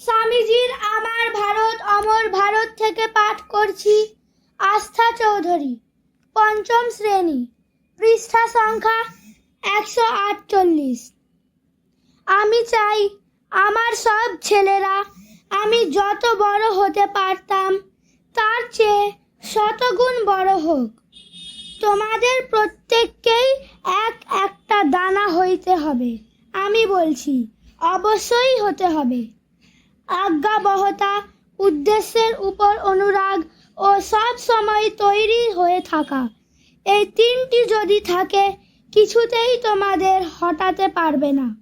স্বামীজির আমার ভারত, অমর ভারত থেকে পাঠ করছি। আস্থা চৌধুরী, পঞ্চম শ্রেণি, পৃষ্ঠা সংখ্যা একশো আটচল্লিশ। আমি চাই আমার সব ছেলেরা আমি যত বড় হতে পারতাম, তার চেয়ে শতগুণ বড় হোক। তোমাদের প্রত্যেককেই এক একটা দানা হইতে হবে, আমি বলছি, অবশ্যই হতে হবে। আজ্ঞাবহতা, উদ্দেশ্যের উপর অনুরাগ ও সব সময় তৈরি হয়ে থাকা। এই তিনটি যদি থাকে, কিছুতেই তোমাদের হটাতে পারবে না।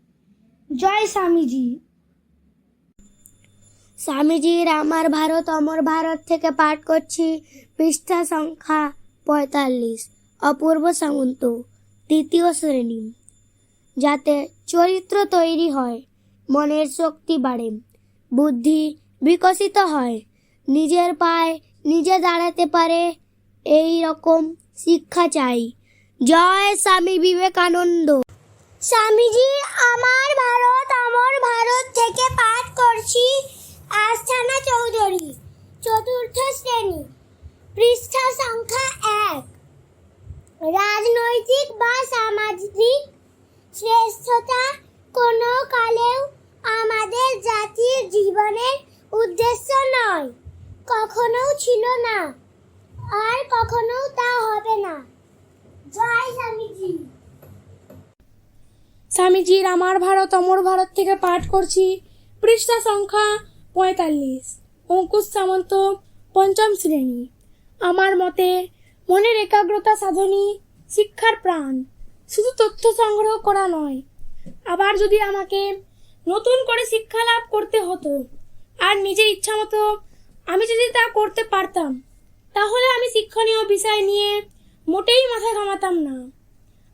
জয় স্বামীজি। স্বামীজির আমার ভারত, অমর ভারত থেকে পাঠ করছি পৃষ্ঠা সংখ্যা পঁয়তাল্লিশ, অপূর্ব সামন্ত তৃতীয় শ্রেণি। যাতে চরিত্র তৈরি হয়, মনের শক্তি বাড়ে। বুদ্ধি বিকশিত হয়। নিজের পায়ে নিজে দাঁড়াতে পারে, এই রকম শিক্ষা চাই। জয় স্বামী বিবেকানন্দ। স্বামীজি, আমার ভারত, আমার ভারত থেকে পাঠ করছি আস্থানা চৌধুরী চতুর্থ শ্রেণি পৃষ্ঠা সংখ্যা এক রাজনৈতিক বা সামাজিক শ্রেষ্ঠতা কোনো কালেও আমাদের জাতির জীবনের উদ্দেশ্য নয়। কখনো ছিল না। আর কখনো তা হবে না। জয় স্বামীজি। স্বামীজির আমার ভারত, অমর ভারত থেকে পাঠ করছি। পৃষ্ঠা সংখ্যা পঁয়তাল্লিশ। অঙ্কুশ সামন্ত, পঞ্চম শ্রেণি। আমার মতে মনের একাগ্রতা সাধনই শিক্ষার প্রাণ। শুধু তথ্য সংগ্রহ করা নয়। আবার যদি আমাকে নতুন করে শিক্ষা লাভ করতে হতো আর নিজের ইচ্ছা মতো আমি যদি তা করতে পারতাম, তাহলে আমি শিক্ষণীয় বিষয় নিয়ে মোটেই মাথা ঘামাতাম না।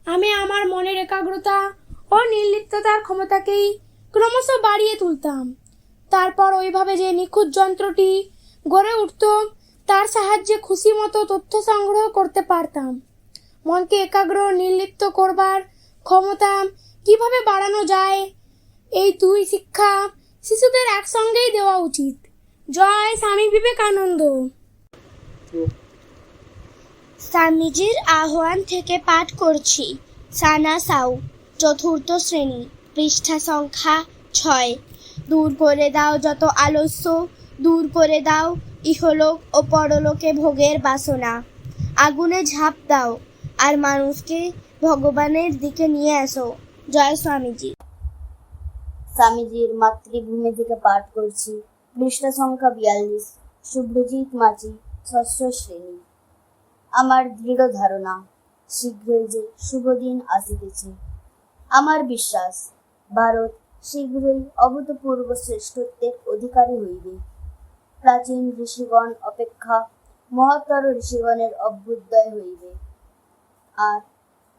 আমি আমার মনের একাগ্রতা ও নির্লিপ্ততার ক্ষমতাকেই ক্রমশ বাড়িয়ে তুলতাম। তারপর ওইভাবে যে নিখুঁত যন্ত্রটি গড়ে উঠত, তার সাহায্যে খুশি মতো তথ্য সংগ্রহ করতে পারতাম। মনকে একাগ্র নির্লিপ্ত করবার ক্ষমতা কীভাবে বাড়ানো যায়, এই দুই শিক্ষা শিশুদের একসঙ্গেই দেওয়া উচিত। জয় স্বামী বিবেকানন্দ। স্বামীজির আহ্বান থেকে পাঠ করছি। সানা সাউ, চতুর্থ শ্রেণি, পৃষ্ঠা সংখ্যা ছয়। দূর করে দাও যত আলস্য, দূর করে দাও ইহলোক ও পরলোকে ভোগের বাসনা। আগুনে ঝাঁপ দাও, আর মানুষকে ভগবানের দিকে নিয়ে আসো জয় স্বামীজি। স্বামীজির মাতৃভূমি থেকে পাঠ করছি। পৃষ্ঠা সংখ্যা বিয়াল্লিশ, শুভ্রজিৎ মাঝি, ষষ্ঠ শ্রেণি। আমার দৃঢ় ধারণা, শীঘ্রই যে শুভ দিন আসিতেছে। আমার বিশ্বাস, ভারত শীঘ্রই অভূতপূর্ব শ্রেষ্ঠত্বের অধিকারী হইবে। প্রাচীন ঋষিগণ অপেক্ষা মহত্তর ঋষিগণের অভ্যুদয় হইবে। আর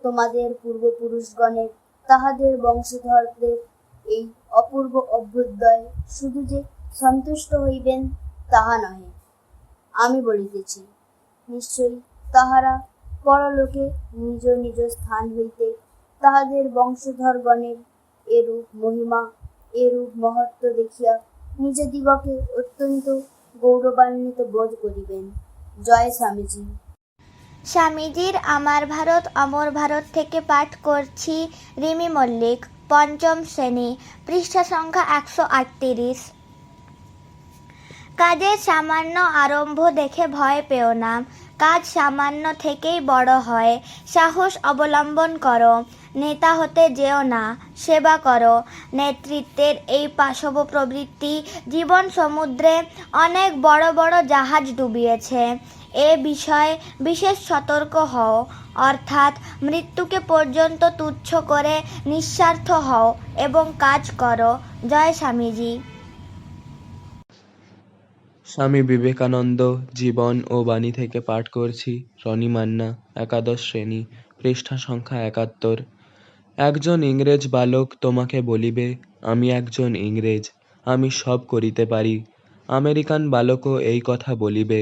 তোমাদের পূর্বপুরুষগণের, তাহাদের বংশধরদের এই অপূর্ব অভ্যুদয়, শুধু যে সন্তুষ্ট হইবেন তাহা নহে। আমি বলিতেছি, নিশ্চয়ই তাহারা পরলোকে নিজ নিজ স্থান হইতে তাহাদের বংশধরগণের এরূপ মহিমা, এরূপ মহত্ব দেখিয়া নিজদিগকে অত্যন্ত গৌরবান্বিত বোধ করিবেন। জয় স্বামীজি। স্বামীজির আমার ভারত, অমর ভারত থেকে পাঠ করছি রিমি মল্লিক। পঞ্চম শ্রেণি, পৃষ্ঠা সংখ্যা একশো আটত্রিশ। কাজের সামান্য আরম্ভ দেখে ভয় পেও না। কাজ সামান্য থেকেই বড় হয়। সাহস অবলম্বন করো। নেতা হতে যেও না, সেবা করো। নেতৃত্বের এই পাশব প্রবৃত্তি জীবন সমুদ্রে অনেক বড় বড় জাহাজ ডুবিয়েছে। এ বিষয়ে বিশেষ সতর্ক হও, অর্থাৎ মৃত্যুকে পর্যন্ত তুচ্ছ করে নিঃস্বার্থ হও এবং কাজ করো। জয় স্বামীজি। স্বামী বিবেকানন্দ, জীবন ও বাণী থেকে পাঠ করছি রনি মান্না, একাদশ শ্রেণি, পৃষ্ঠা সংখ্যা একাত্তর। একজন ইংরেজ বালক তোমাকে বলিবে, আমি একজন ইংরেজ, আমি সব করিতে পারি। আমেরিকান বালকও এই কথা বলিবে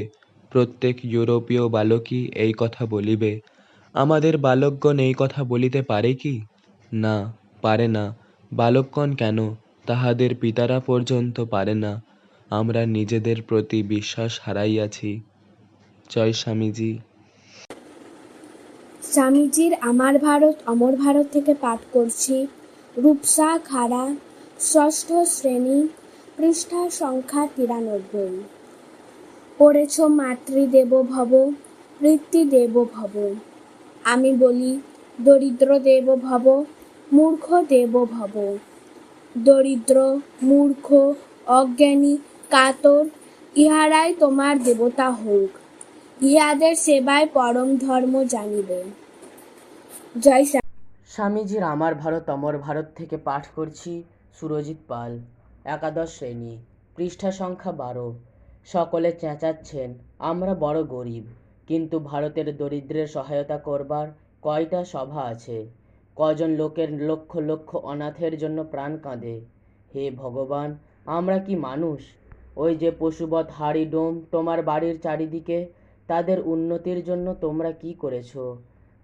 প্রত্যেক ইউরোপীয় বালকই এই কথা বলিবে। আমাদের বালকগণ এই কথা বলিতে পারে কি? না, পারে না। বালকগণ কেন? তাহাদের পিতারা পর্যন্ত পারে না। আমরা নিজেদের প্রতি বিশ্বাস হারাইয়াছি। জয় স্বামীজি। স্বামীজির আমার ভারত, অমর ভারত থেকে পাঠ করছি। রূপসা খাড়া, ষষ্ঠ শ্রেণি, পৃষ্ঠা সংখ্যা তিরানব্বই। পড়েছ মাতৃদেব ভব দেব ভব আমি বলি দরিদ্র দেব ভব মূর্খ দেব ভব দরিদ্র, মূর্খ, অজ্ঞানী, কাতর, ইহারাই তোমার দেবতা হোক। ইহাদের সেবায় পরম ধর্ম জানিবে। জয় স্বামীজির আমার ভারত, অমর ভারত থেকে পাঠ করছি সুরজিৎ পাল, একাদশ শ্রেণি, পৃষ্ঠা সংখ্যা বারো। সকলে চেঁচাচ্ছেন, আমরা বড় গরিব, কিন্তু ভারতের দরিদ্রের সহায়তা করবার কয়টা সভা আছে? কজন লোকের লক্ষ লক্ষ অনাথের জন্য প্রাণ কাঁদে? হে ভগবান, আমরা কি মানুষ? ওই যে পশুবৎ হাড়ি ডোম তোমার বাড়ির চারিদিকে, তাদের উন্নতির জন্য তোমরা কি করেছ?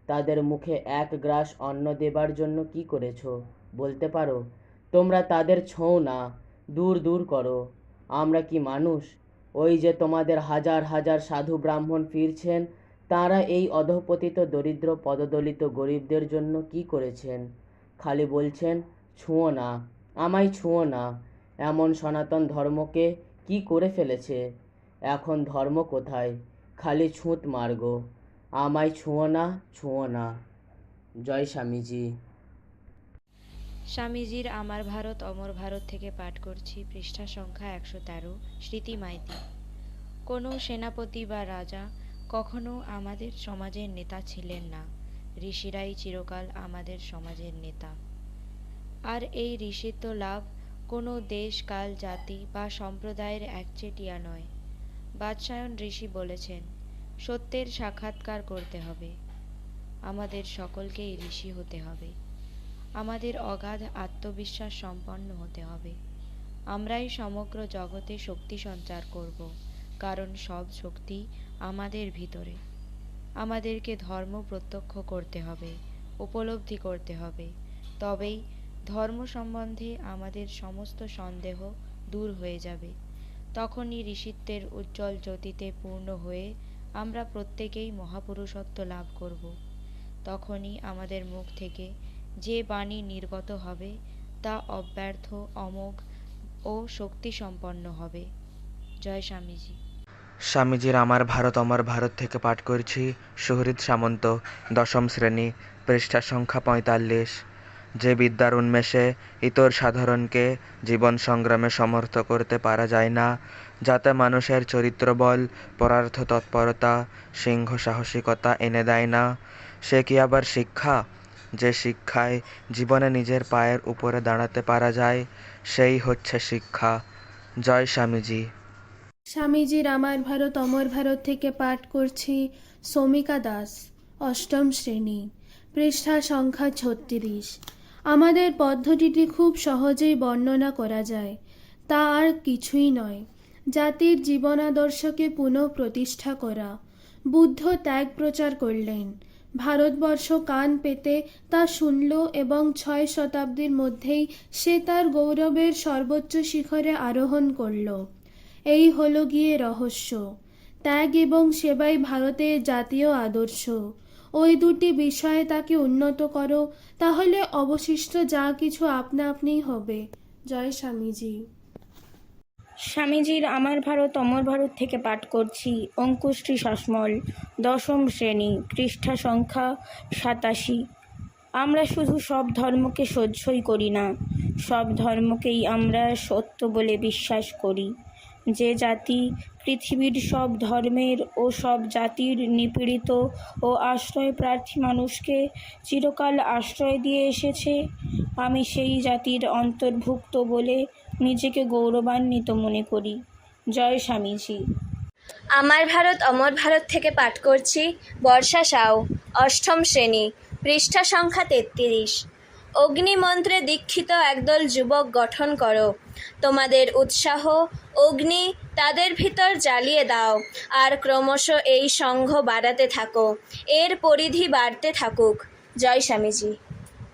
তাদের মুখে এক গ্রাস অন্ন দেবার জন্য কি করেছ? বলতে পারো, তোমরা তাদের ছৌ না, দূর দূর করো। আমরা কি মানুষ? ওই যে তোমাদের হাজার হাজার সাধু ব্রাহ্মণ ফিরছেন, তাঁরা এই অধপতিত দরিদ্র পদদলিত গরিবদের জন্য কি করেছেন? খালি বলছেন, ছুঁয়ো না, আমায় ছুঁয়ো না, এমন সনাতন ধর্মকে কি করে ফেলেছে? এখন ধর্ম কোথায়? খালি ছুঁত মার্গ, আমায় ছুঁয়ো না ছুঁয়ো না। জয় স্বামীজি। স্বামীজির আমার ভারত, অমর ভারত থেকে পাঠ করছি পৃষ্ঠা সংখ্যা একশো তেরো, স্মৃতি মাইতি। কোনো সেনাপতি বা রাজা কখনো আমাদের সমাজের নেতা ছিলেন না। ঋষিরাই চিরকাল আমাদের সমাজের নেতা। আর এই ঋষিত্ব লাভ কোনো দেশ, কাল, জাতি বা সম্প্রদায়ের একচেটিয়া নয়। বাদশায়ন ঋষি বলেছেন, সত্যের সাক্ষাৎকার করতে হবে। আমাদের সকলকেই ঋষি হতে হবে। আমাদের অগাধ আত্মবিশ্বাস সম্পন্ন হতে হবে। আমরাই সমগ্র জগতে শক্তি সঞ্চার করব, কারণ সব শক্তি আমাদের ভিতরে। আমাদেরকে ধর্ম প্রত্যক্ষ করতে হবে, উপলব্ধি করতে হবে। তবেই ধর্ম সম্বন্ধে আমাদের সমস্ত সন্দেহ দূর হয়ে যাবে। তখনই ঋষিত্বের উজ্জ্বল জ্যোতিতে পূর্ণ হয়ে আমরা প্রত্যেকেই মহাপুরুষত্ব লাভ করব। তখনই আমাদের মুখ থেকে যে বাণী নির্গত হবে, তা অব্যর্থ, অমোঘ ও শক্তিসম্পন্ন হবে। জয় স্বামীজি। স্বামীজির আমার ভারত, অমর ভারত থেকে পাঠ করছি, সুহৃদ সামন্ত, দশম শ্রেণি, পৃষ্ঠা সংখ্যা পঁয়তাল্লিশ। যে বিদ্যার উন্মেষে ইতর সাধারণকে জীবন সংগ্রামে সমর্থ করতে পারা যায় না, যাতে মানুষের চরিত্রবল, পরার্থ তৎপরতা, সিংহ সাহসিকতা এনে দেয় না, সে কি আবার শিক্ষা? যে শিক্ষায় জীবনে নিজের পায়ের উপরে দাঁড়াতে পারা যায়, সেই হচ্ছে শিক্ষা। জয় স্বামীজি। স্বামীজির আমার ভারত, অমর ভারত থেকে পাঠ করছি সমিকা দাস, অষ্টম শ্রেণি, পৃষ্ঠা সংখ্যা ছত্রিশ। আমাদের পদ্ধতিটি খুব সহজেই বর্ণনা করা যায়, তা আর কিছুই নয়। জাতির জীবনাদর্শকে পুনঃ প্রতিষ্ঠা করা। বুদ্ধ ত্যাগ প্রচার করলেন ভারতবর্ষ কান পেতে তা শুনল এবং ছয় শতাব্দীর মধ্যেই সে তার গৌরবের সর্বোচ্চ শিখরে আরোহণ করল। এই হলো গিয়ে রহস্য। ত্যাগ এবং সেবাই ভারতের জাতীয় আদর্শ। ওই দুটি বিষয়ে তাকে উন্নত করো, তাহলে অবশিষ্ট যা কিছু আপনা আপনিই হবে। জয় স্বামীজি। স্বামীজির আমার ভারত, অমর ভারত থেকে পাঠ করছি। অঙ্কুশ্রী শাসমল দশম শ্রেণি, পৃষ্ঠা সংখ্যা সাতাশি। আমরা শুধু সব ধর্মকে সহ্যই করি না, সব ধর্মকেই আমরা সত্য বলে বিশ্বাস করি। যে জাতি, পৃথিবীর সব ধর্মের ও সব জাতির নিপীড়িত ও আশ্রয় প্রার্থী মানুষকে চিরকাল আশ্রয় দিয়ে এসেছে, আমি সেই জাতির অন্তর্ভুক্ত বলে নিজেকে গৌরবান্বিত মনে করি। জয় স্বামীজি। আমার ভারত, অমর ভারত থেকে পাঠ করছি। বর্ষা সাউ, অষ্টম শ্রেণি, পৃষ্ঠা সংখ্যা তেত্রিশ। অগ্নিমন্ত্রে দীক্ষিত একদল যুবক গঠন করো। তোমাদের উৎসাহ, অগ্নি তাদের ভিতর জ্বালিয়ে দাও। আর ক্রমশ এই সংঘ বাড়াতে থাকো। এর পরিধি বাড়তে থাকুক। জয় স্বামীজি।